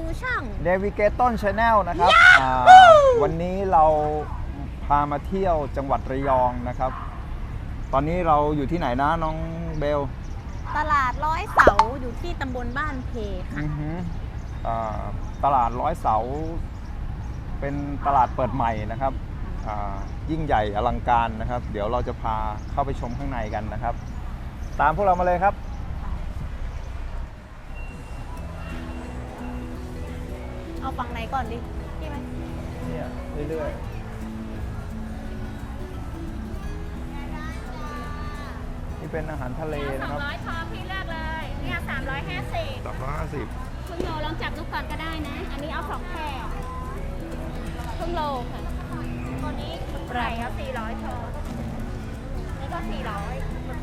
สู่ช่อง n a v i g a t o n Channel นะครับอ่าวันนี้เราพามาเที่ยวจังหวัดระยองนะครับ ตอนนี้เราอยู่ที่ไหนนะน้องเบลตลาดร้อยเสาอยู่ที่ตำบลบ้านเพค่ะอือหืออ่าตลาดร้อยเสา เป็นตลาดเปิดใหม่นะครับอ่ายิ่งใหญ่อลังการนะครับ เดี๋ยวเราจะพาเข้าไปชมข้างในกันนะครับ ตามพวกเรามาเลยครับ เอาฝั่งไหนก่อนดิพี่ไหมเนี่ยเรื่อยๆนี่เป็นอาหารทะเลสนะอคงรับร้อยพอพี่เลือกเลย เนี่ยสามร้อยห้าสิบสามร้อยห้าสิบคุณโลลองจับดูก่อนก็ได้นะ อันนี้เอาสองแผ่นครึ่งโลค่ะ ตัวนี้ไก่เอาสี่ร้อยโชว์นี่ก็สี่ร้อย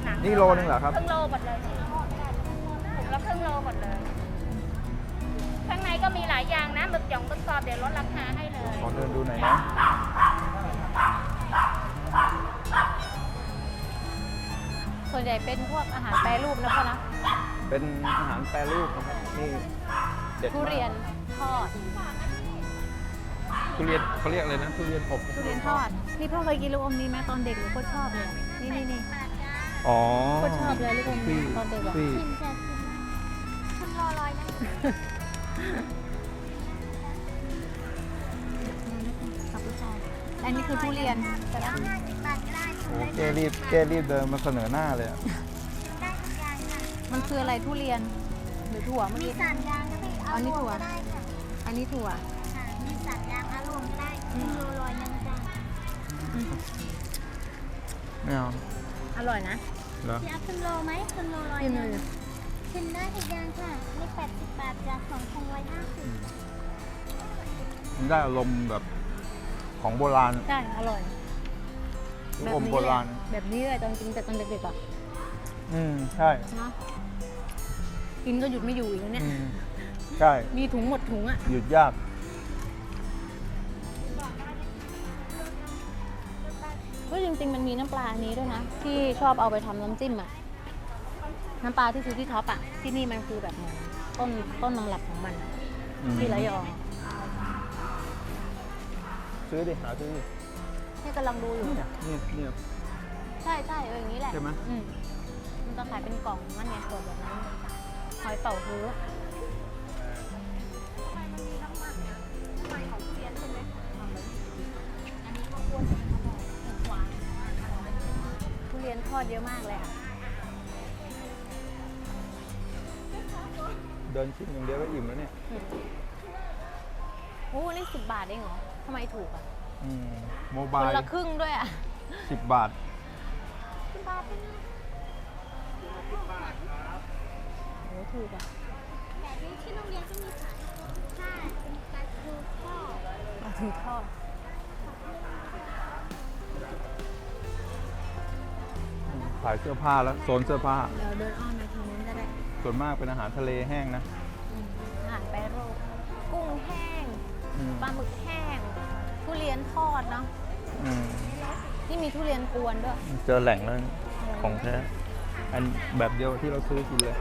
หนังนี่โลนึงเหรอครับ ครึ่งโลหมดเลยถุงละครึ่งโลหมดเลย ข้างในก็มีหลายอย่างนะหมึกหยองหมึกกรอบเดี๋ยวลดราคาให้เลย ขอเดินดูหน่อยนะ ส่วนใหญ่เป็นพวกอาหารแปรรูปนะพ่อนะเป็นอาหารแปรรูปนะครับนี่เด็ดมากทุเรียนทอดทุเรียนเขาเรียกอะไรนะทุเรียนอบทุเรียนทอด นี่พ่อเคยกินลูกอมนี้ไหมตอนเด็กหนูโคตรชอบเลยนี่นี่นี่ อ๋อโคตรชอบเลยลูกอมฟี่ตอนเด็กอะฟี่ ชิมค่ะชิมคุณรอร้อยนะ กับผู้ชายอันนี้คือทุเรียนแต่ละห้าสิบบาทก็ได้ชิมโอ้ได้เกรีบเกรีบเดินมาเสนอหน้าเลยอะได้ทุกอย่างค่ะมันคืออะไรทุเรียน หรือถั่วเมื่อมีกี้ สามอย่างก็ได้อ๋เอาอนี่รวมถั่วก็ได้ค่ะอันนี้ถั่ว ค่ะมีสามอย่างเอารวมก็ได้คุณโลร้อยยังจ้ะไม่เอาอร่อยนะ เหรอพี่เอาคุณโลไหมคุณโลร้อยกินห เลนึ่ยงชิมได้ทุกอย่างค่ะนี่แปดสิบบาทจากสองคงร้อยห้าสิบมันได้อารมณ์แบบของโบราณใช่อร่อยลูกอมโบราณ แบบนี้เลยตอนกินแต่ตอนเด็กๆอะอืมใช่เนาะกินก็หยุดไม่อยู่อีกแล้วเนี่ยอืมใช่ มีถุงหมดถุงอะ หยุดยากก็จริงๆมันมีน้ำปลาอันนี้ด้วยนะ ที่ชอบเอาไปทำน้ำจิ้มอะ น้ำปลาที่ซื้อที่ท็อปอะ ที่นี่มันคือแบบเหมือนต้นต้นตำรับของมันอะอืมที่ระยองซื้อดิหาซื้อดินี่กำลังดูอยู่ เนี่ยเนี่ยเนี่ย ใช่ใช่เอออย่างนี้แหละใช่ไหม อืมมันจะขายเป็นกล่องนั่นไงกล่องแบบนั้นหอยเป่าฮื้อทุเรียนทอดเยอะมากเลยอะ เดินชิมอย่างเดียวก็อิ่มแล้วเนี่ยอืมโอ้นี่สิบบาทเองเหรอทำไมถูกอะอืมโมคบายนละครึ่งด้วยอะสิบบาทโอ้ถูกอะแต่ที่ที่โรงเรียนก็มีขายค่ะเป็นปลาทูทอดปลาทูทอดขายเสื้อผ้าแล้วโซนเสื้อผ้า เดี๋ยวเดินอ้อมไปทางนู้นก็ได้ ส่วนมากเป็นอาหารทะเลแห้งนะ อืมอาหารแปรรูปกุ้งแห้งอืม ปลาหมึกแห้ง ทุเรียนทอดเนาะอืมนี่มีทุเรียนกวนด้วย เจอแหล่งแล้วของแท้อันแบบเดียวที่เราซื้อกินเลย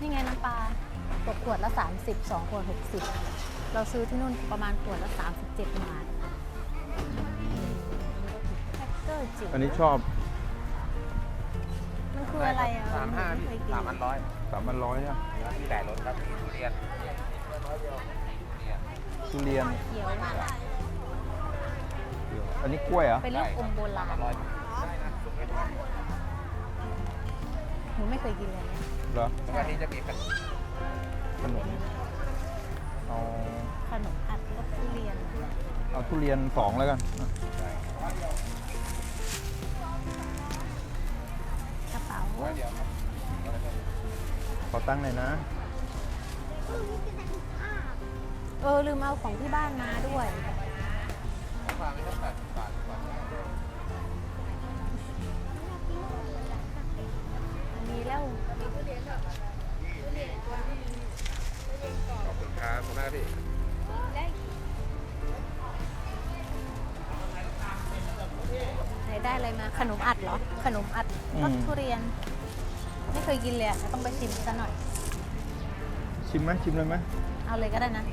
นี่ไงน้ำปลาตกขวดละ 30 2ขวด60 เราซื้อที่นู่นประมาณขวดละ 37บาทแพ็คเกอร์จิ๋วอันนี้ชอบมัน คืออะไรอะสามห้าไเคยกินสามพันร้อยสามพันร้อยอะมีหลายรสครับมีทุเรียนทุเรียนเขียวมากอันนี้กล้วยเหรอเป็นลูกอมโบราณร้อยหนูไม่เคยกินเลยนะเหรอวันนี้จะมีขนมขนมเอาขนมอัดรสทุเรียนเอาทุเรียนสองแล้วกัน ขอตั้งหน่อยนะ เออ ลืมเอาของที่บ้านมาด้วยฝากไว้ตั้งแปดสิบบาทกว่ามีแล้ว ขอบคุณครับคุณแม่พี่ ไหนได้อะไรมาขนมอัดเหรอ ขนมอัดรสอืมทุเรียนอไม่เคยกินเลยอะต้องไปชิมซะหน่อย ชิมไหมชิมเลยไหมเอาเลยก็ได้นะ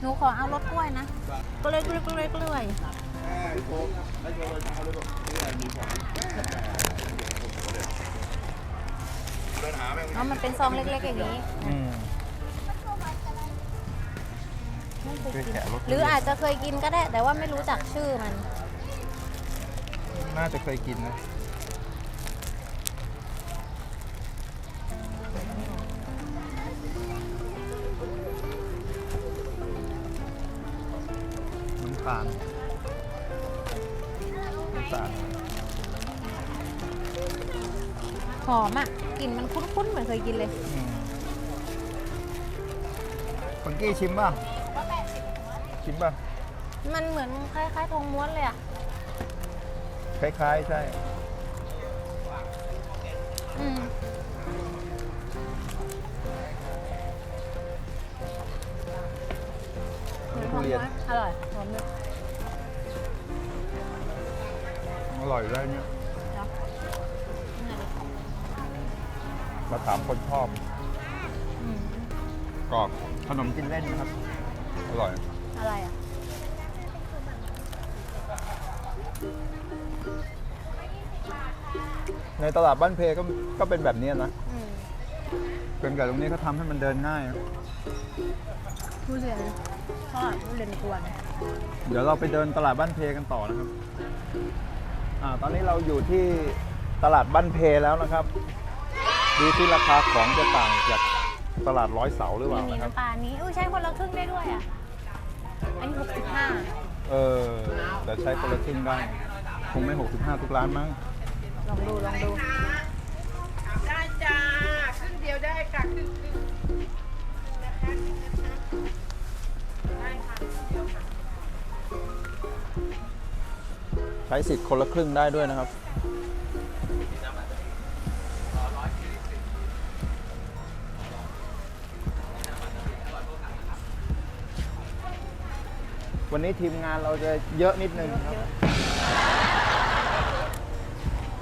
หนูขอเอารสกล้วยนะกล้วยกล้วยกล้วยกล้วยอ๋อมันเป็นซองเล็กๆอย่างนี้ อืม ไม่เคยช่วยกินแกะรสหรืออาจจะเคยกินก็ได้ แต่ว่าไม่รู้จักชื่อมัน น่าจะเคยกินนะน้ำตาลน้ำตาลหอมอะกลิ่นมันคุ้นๆเหมือนเคยกินเลยอืมคนกี้ชิมป่ะ ชิมป่ะ มันเหมือนคล้ายๆทองม้วนเลยอะ คล้ายๆ ใช่ อืมทุเรียน อร่อยหอมเลยอร่อยได้เนี่ยเนาะนี่ไงดิมาถามคนชอบอืมกรอบขนมกินเล่นนะครับ อร่อย อะไรอะ ในตลาดบ้านเพก็ก็เป็นแบบนี้นะอืมเป็นกับตรงนี้เขาทำให้มันเดินง่ายทุเรียนทอดทุเรียนกวนเดี๋ยวเราไปเดินตลาดบ้านเพกันต่อนะครับ อ่า ตอนนี้เราอยู่ที่ตลาดบ้านเพแล้วนะครับ ดูที่ราคาของจะต่างจากตลาดร้อยเสาหรือเปมีล่ามีนะครับ น้ำปลานี้อุ้ยใช้คนละครึ่งได้ด้วยอะ อันนี้หกสิบห้าเออ แต่ใช้คนละครึ่งได้ คงไม่ 65 ทุกร้านมั้ง ลองดูลองดูได้จ้าครึ่งเดียวได้ค่ะครึ่งครึ่งนะคะได้ค่ะครึ่งเดียวค่ะใช้สิทธิ์คนละครึ่งได้ด้วยนะครับ วันนี้ทีมงานเราจะเยอะนิดนึงครับ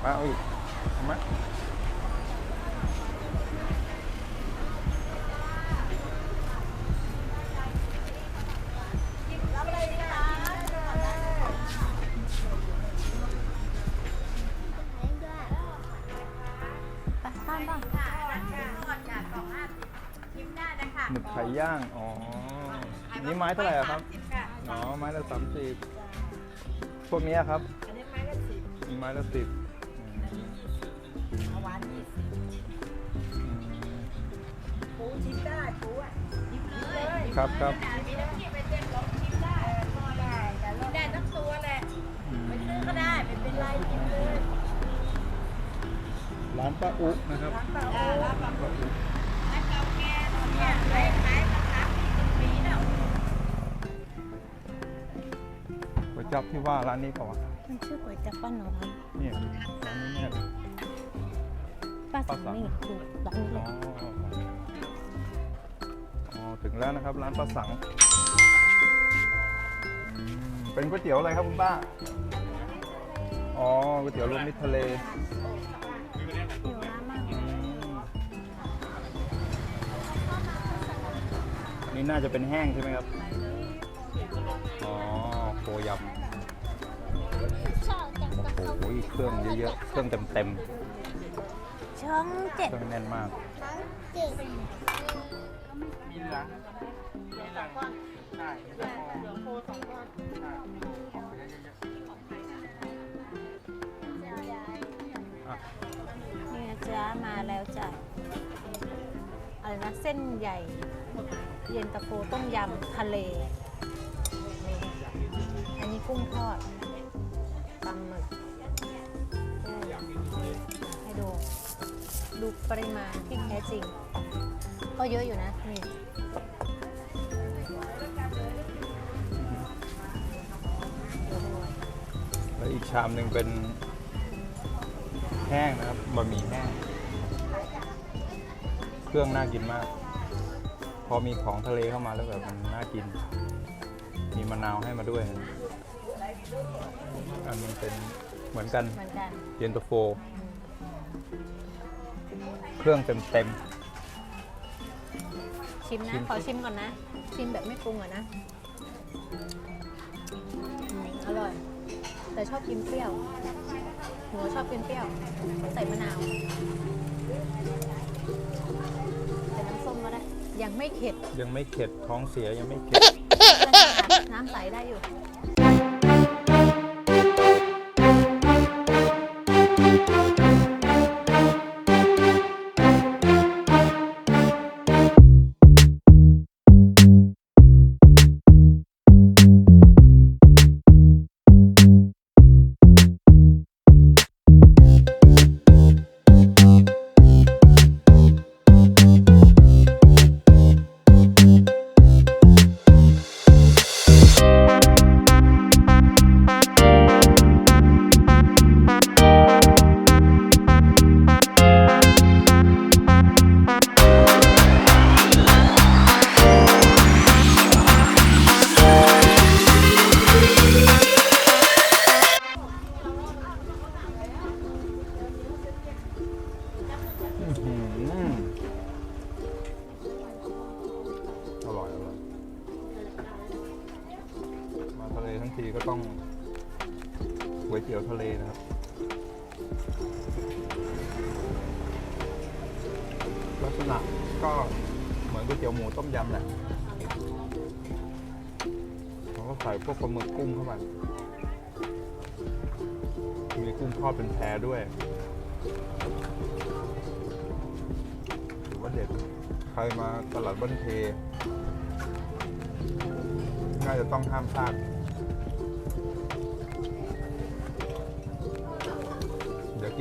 มาเอาอีกเอาไหมไปข้ามบ้างหมึกไข่ย่าง อ๋อ นี่ไม้เท่าไหร่อะครับอ๋อ ไม้ละสามสิบพวกเนี้ยครับ อันนี้ไม้ละสิบ ไม้ละสิบ เอาหวานยี่สิบปูชิมได้ปูอะชิมเลยครับครับ มีน้ำจิ้มไปเต้นลองชิมได้ก็ได้แต่เราได้ทั้งตัวแหละไปซื้อก็ได้ไม่เป็นไรกินเลยร้านป้าอุนะครับร้านป้าโอ้ร้านป้าป้าอุร้านเก่าแก่ตอนเนี้ยขายขายมาสามสี่สิบปีแล้วก๋วยจับที่ว่าร้านนี้เปล่าวะมันชื่อก๋วยจั๊บป้าน้อยเนี่ยร้านนี้เนี่ย ป้าสังป้าสังนี่คือร้านนี้เลยอ๋อถึงแล้วนะครับร้านป้าสังอืมเป็นก๋วยเตี๋ยวอะไรครับคุณป้า อ๋อก๋วยเตี๋ยวรวมมิตรทะเลหิวน้ำมากอืมนี่น่าจะเป็นแห้งใช่ไหมครับ อ๋อโคยำโอ้โหเครื่องเยอะๆ เครื่องเต็ม ช่องเจ็ดๆเครื่องแน่นมากนี่นะจ๊ะมาแล้วจ้ะอะไรนะเส้นใหญ่ เย็นตาโฟต้มยำทะเลนี่อันนี้กุ้งทอดปลาหมึกกุ้ ดูปริมาณที่แท้จริง ก็เยอะอยู่นะนี่เยอะด้วยแล้วอีกชามหนึ่งเป็นแห้งนะครับบะหมี่แห้ง เครื่องน่ากินมาก พอมีของทะเลเข้ามาแล้วแบบมันน่ากิน มีมะนาวให้มาด้วย อันนี้เป็นเหมือนกันเหมือนกัน เย็นตาโฟอืมเค รื่องเต็มเต็ม ชิมชินะม ขอชิมก่อนนะ ชิมแบบไม่ปรุงอะนะอืมอร่อย แต่ชอบกินเปรี้ยวหนูชอบกินเปรี้ยวใส่มะนาวใส่น้ำส้มก็ได้ยังไม่เข็ดๆ ยังไม่เข็ดท้องเสียยังไม่เข็ด น้ำใสได้อยู่ ก๋วยเตี๋ยวทะเลนะครับลักษณะก็เหมือนก๋วยเตี๋ยวหมูต้มยำแหละเขาก็ใส่พวกปลาหมึกกุ้งเข้าไปมีกุ้งทอดเป็นแพรด้วยถือว่าเด็ดใครมาตลาดบ้านเทน่าจะต้องห้ามพลาด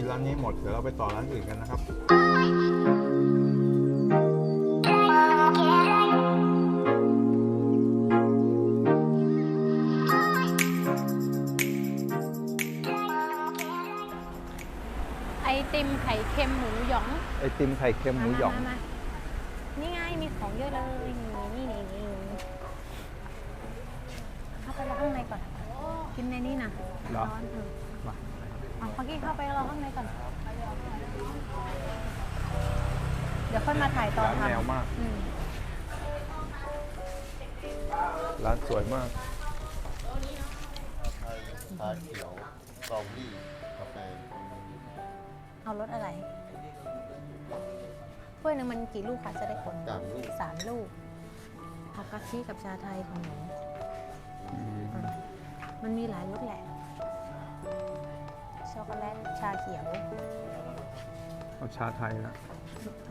ร้านนี้หมด เดี๋ยวเราไปต่อร้านอื่นกันนะครับ ไอติมไข่เค็มหมูหยองไอติมไข่เค็มหมูหยองาาานี่ไง มีของเยอะเลย นี่นี่นี่เข้าไปรอข้างในก่อน กินในนี่นะเหรอร้อนเออมาเอาพั กกี้เข้าไปรอข้างในก่อน เดี๋ยวค่อยมาถ่ายตอนร้านทำแนวมาก อืมร้านสวยมากชาเขียวสตรอเบอรี่กาแฟเอารสอะไรถ้วยหนึงมันกี่ลูกคะจะได้คนสามลูกสามลูกผักกะทิกับชาไทยของหนูอะมันมีหลายรสแหละช็ อกโกแลตชาเขียว เอาชาไทยละ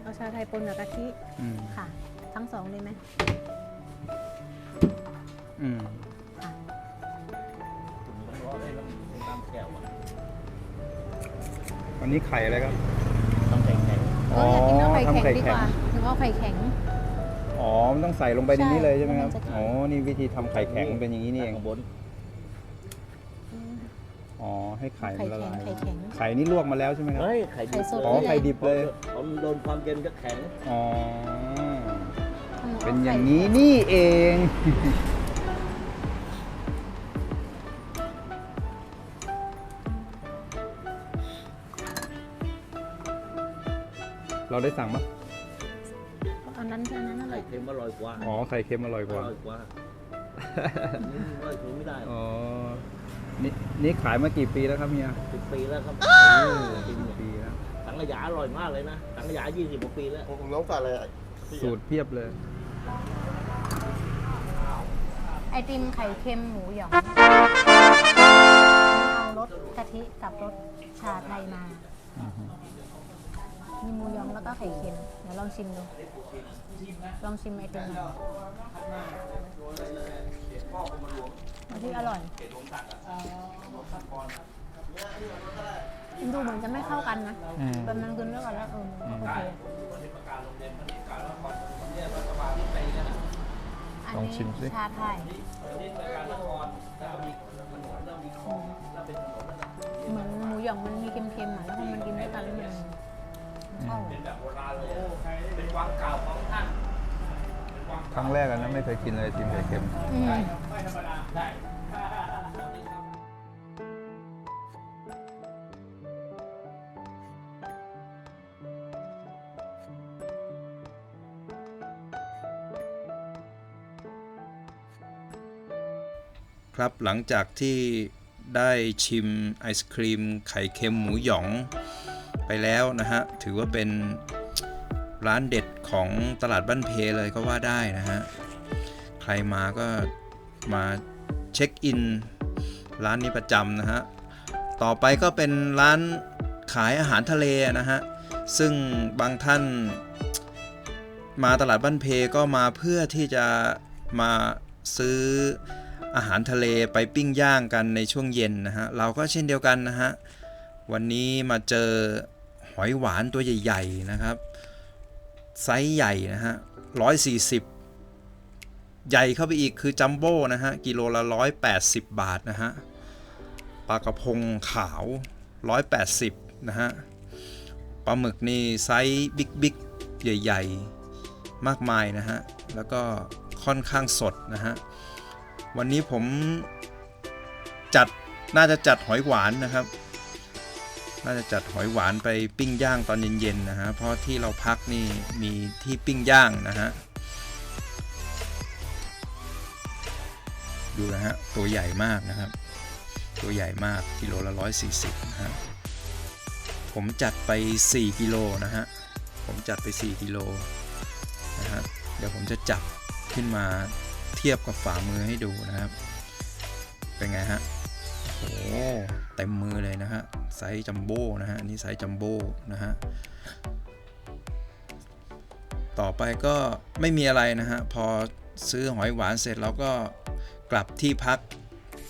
เอาชาไทยปนกับกะทิอืมค่ะ ทั้งสองเลยไหมอืมค่ะอันนี้ไข่อะไรครับเอออยากกินเอาไข่แข็งดีกว่าถึงเอาไข่แข็ง อ๋อมันต้องใส่ลงไปในนี้เลยใช่ไหมครับ ใช่แล้วมันจะอ๋อ นี่วิธีทำไข่แข็งมันเป็นอย่างนี้นี่เองอืม อ๋อ ให้ไข่มันละลายไข่แข็งไข่แข็ง ไข่นี่ลวกมาแล้วใช่ไหมครับเฮ้ยไข่ไข่ดิบสด อ๋อ ไข่ดิบเลยพอมันโดนความเย็นก็แข็งอ๋อของหเป็นอไข่ย่างนี้นี่เอง เราได้สั่งปะอันนั้นอันนั้นอะไรไข่เค็มอร่อยกว่าอ๋อ ไข่เค็มอร่อยกอว่า ร่อยกว่านี่ว่าทนไม่ได้อ๋อ นี่ นี่ขายมากี่ปีแล้วครับเฮียสิบปีแล้วครับสิบปีแล้วสังขยาอร่อยมากเลยนะสังขยายี่สิบกว่าปีแล้วผมน้องสั่งอะไรอะพี่สูตรเพียบเลย ไอติมไข่เค็มหมูหยองเอารสกะทิกับรสชาไทยมา มีหมูหยองแล้วก็ไข่เค็ม เดี๋ยวลองชิมดู ลองชิมไอติมหน่อยอัน ที่อร่อยดูเหมือนจะไม่เข้ากันนะอืม แต่มันกินด้วยกันแล้วเออมันก็โอเคอันลองนี้ชิมสิ ชาไทยอืมเหมือนหมูหยองมันมีเค็มๆอะแล้วพอมันกินด้วยกันแล้วมันมันเข้าครั้งแรกอะนะไม่เคยกินเลยไอติมไข่เค็มอืม ครับหลังจากที่ได้ชิมไอศครีมไข่เค็มหมูหยองไปแล้วนะฮะ ถือว่าเป็นร้านเด็ดของตลาดบ้านเพเลยก็ว่าได้นะฮะ ใครมาก็มาเช็คอินร้านนี้ประจำนะฮะ ต่อไปก็เป็นร้านขายอาหารทะเลนะฮะ ซึ่งบางท่านมาตลาดบ้านเพก็มาเพื่อที่จะมาซื้อ อาหารทะเลไปปิ้งย่างกันในช่วงเย็นนะฮะเราก็เช่นเดียวกันนะฮะวันนี้มาเจอหอยหวานตัวใหญ่ๆนะครับไซส์ใหญ่นะฮะ140ใหญ่เข้าไปอีกคือจัมโบ้นะฮะกิโลละ180บาทนะฮะปลากระพงขาว180นะฮะปลาหมึกนี่ไซส์บิ๊กบิ๊กใหญ่ ๆ มากมายนะฮะแล้วก็ค่อนข้างสดนะฮะ วันนี้ผมจัดน่าจะจัดหอยหวานนะครับ น่าจะจัดหอยหวานไปปิ้งย่างตอนเย็นๆนะฮะ เพราะที่เราพักนี่มีที่ปิ้งย่างนะฮะ ดูนะฮะ ตัวใหญ่มากนะครับ ตัวใหญ่มากกิโลละ140นะฮะ ผมจัดไป 4 กิโลนะฮะ ผมจัดไป 4 กิโลนะฮะ เดี๋ยวผมจะจับขึ้นมา ทียบกับฝ่ามือให้ดูนะครับ เป็นไงฮะโอ้โหเต็มมือเลยนะฮะไซส์จัมโบ้นะฮะอันนี่ไซส์จัมโบ้นะฮะต่อไปก็ไม่มีอะไรนะฮะพอซื้อหอยหวานเสร็จเราก็กลับที่พัก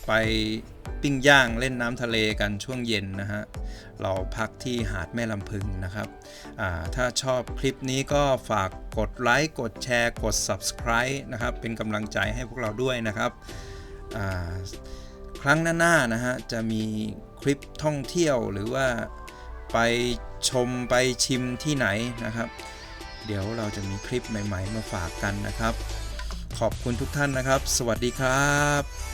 ไป ปิ้งย่างเล่นน้ำทะเลกันช่วงเย็นนะฮะ เราพักที่หาดแม่ลำพึงนะครับ ถ้าชอบคลิปนี้ก็ฝากกดไลค์ กดแชร์ กด subscribe นะครับ เป็นกำลังใจให้พวกเราด้วยนะครับ ครั้งหน้าๆนะฮะ จะมีคลิปท่องเที่ยวหรือว่าไปชมไปชิมที่ไหนนะครับ เดี๋ยวเราจะมีคลิปใหม่ ๆ มาฝากกันนะครับ ขอบคุณทุกท่านนะครับ สวัสดีครับ